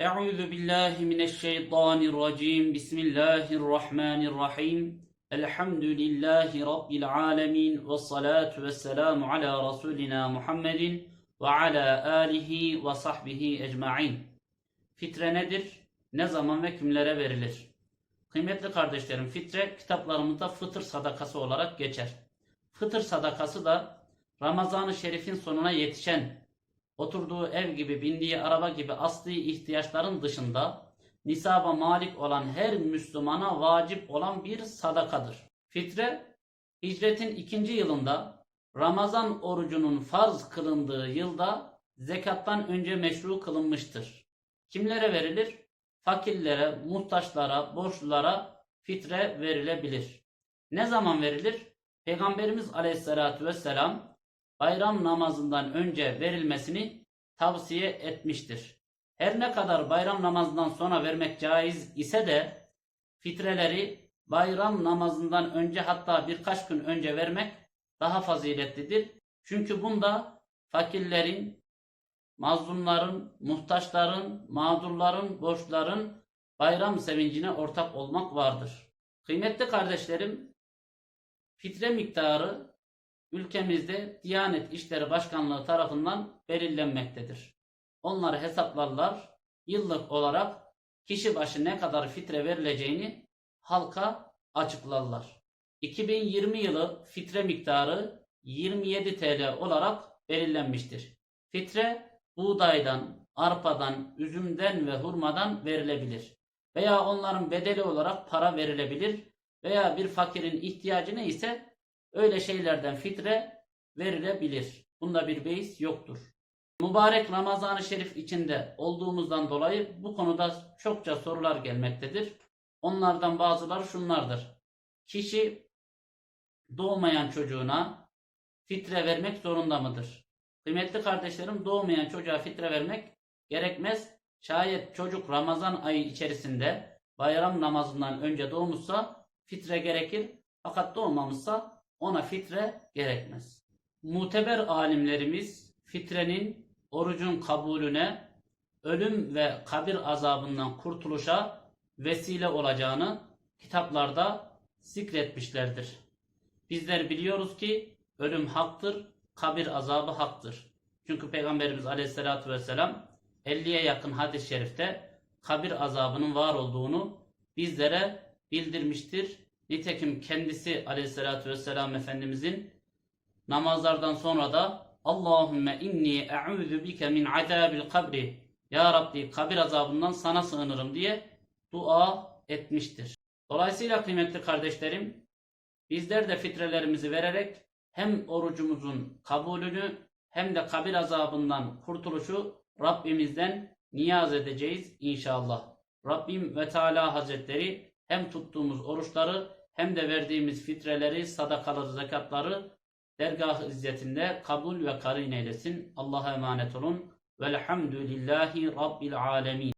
Euzu billahi mineşşeytanirracim. Bismillahirrahmanirrahim. Elhamdülillahi rabbil alamin ve salatu vesselamu ala rasulina Muhammedin ve ala alihi ve sahbihi ecmaîn. Fitre nedir? Ne zaman ve kimlere verilir? Kıymetli kardeşlerim, fitre kitaplarımızda fıtır sadakası olarak geçer. Fıtır sadakası da Ramazan-ı Şerif'in sonuna yetişen oturduğu ev gibi, bindiği araba gibi asli ihtiyaçların dışında nisaba malik olan her Müslümana vacip olan bir sadakadır. Fitre, hicretin ikinci yılında Ramazan orucunun farz kılındığı yılda zekattan önce meşru kılınmıştır. Kimlere verilir? Fakirlere, muhtaçlara, borçlulara fitre verilebilir. Ne zaman verilir? Peygamberimiz Aleyhisselatü Vesselam bayram namazından önce verilmesini tavsiye etmiştir. Her ne kadar bayram namazından sonra vermek caiz ise de fitreleri bayram namazından önce hatta birkaç gün önce vermek daha faziletlidir. Çünkü bunda fakirlerin, mazlumların, muhtaçların, mağdurların, borçların bayram sevincine ortak olmak vardır. Kıymetli kardeşlerim, fitre miktarı ülkemizde Diyanet İşleri Başkanlığı tarafından belirlenmektedir. Onları hesaplarlar, yıllık olarak kişi başı ne kadar fitre verileceğini halka açıklarlar. 2020 yılı fitre miktarı 27 TL olarak belirlenmiştir. Fitre buğdaydan, arpadan, üzümden ve hurmadan verilebilir. Veya onların bedeli olarak para verilebilir veya bir fakirin ihtiyacı neyse öyle şeylerden fitre verilebilir. Bunda bir beis yoktur. Mübarek Ramazan-ı Şerif içinde olduğumuzdan dolayı bu konuda çokça sorular gelmektedir. Onlardan bazıları şunlardır. Kişi doğmayan çocuğuna fitre vermek zorunda mıdır? Kıymetli kardeşlerim doğmayan çocuğa fitre vermek gerekmez. Şayet çocuk Ramazan ayı içerisinde bayram namazından önce doğmuşsa fitre gerekir. Fakat doğmamışsa ona fitre gerekmez. Muteber alimlerimiz fitrenin orucun kabulüne, ölüm ve kabir azabından kurtuluşa vesile olacağını kitaplarda zikretmişlerdir. Bizler biliyoruz ki ölüm haktır, kabir azabı haktır. Çünkü Peygamberimiz Aleyhisselatü Vesselam 50'ye yakın hadis-i şerifte kabir azabının var olduğunu bizlere bildirmiştir. Nitekim kendisi Aleyhisselatü Vesselam Efendimizin namazlardan sonra da Allahümme inni e'udhu bike min azabil kabri Ya Rabbi kabir azabından sana sığınırım diye dua etmiştir. Dolayısıyla kıymetli kardeşlerim bizler de fitrelerimizi vererek hem orucumuzun kabulünü hem de kabir azabından kurtuluşu Rabbimizden niyaz edeceğiz inşallah. Rabbim ve Teala Hazretleri hem tuttuğumuz oruçları hem de verdiğimiz fitreleri, sadakaları, zekatları dergah izzetinde kabul ve karin eylesin. Allah'a emanet olun. Velhamdülillahi Rabbil alemin.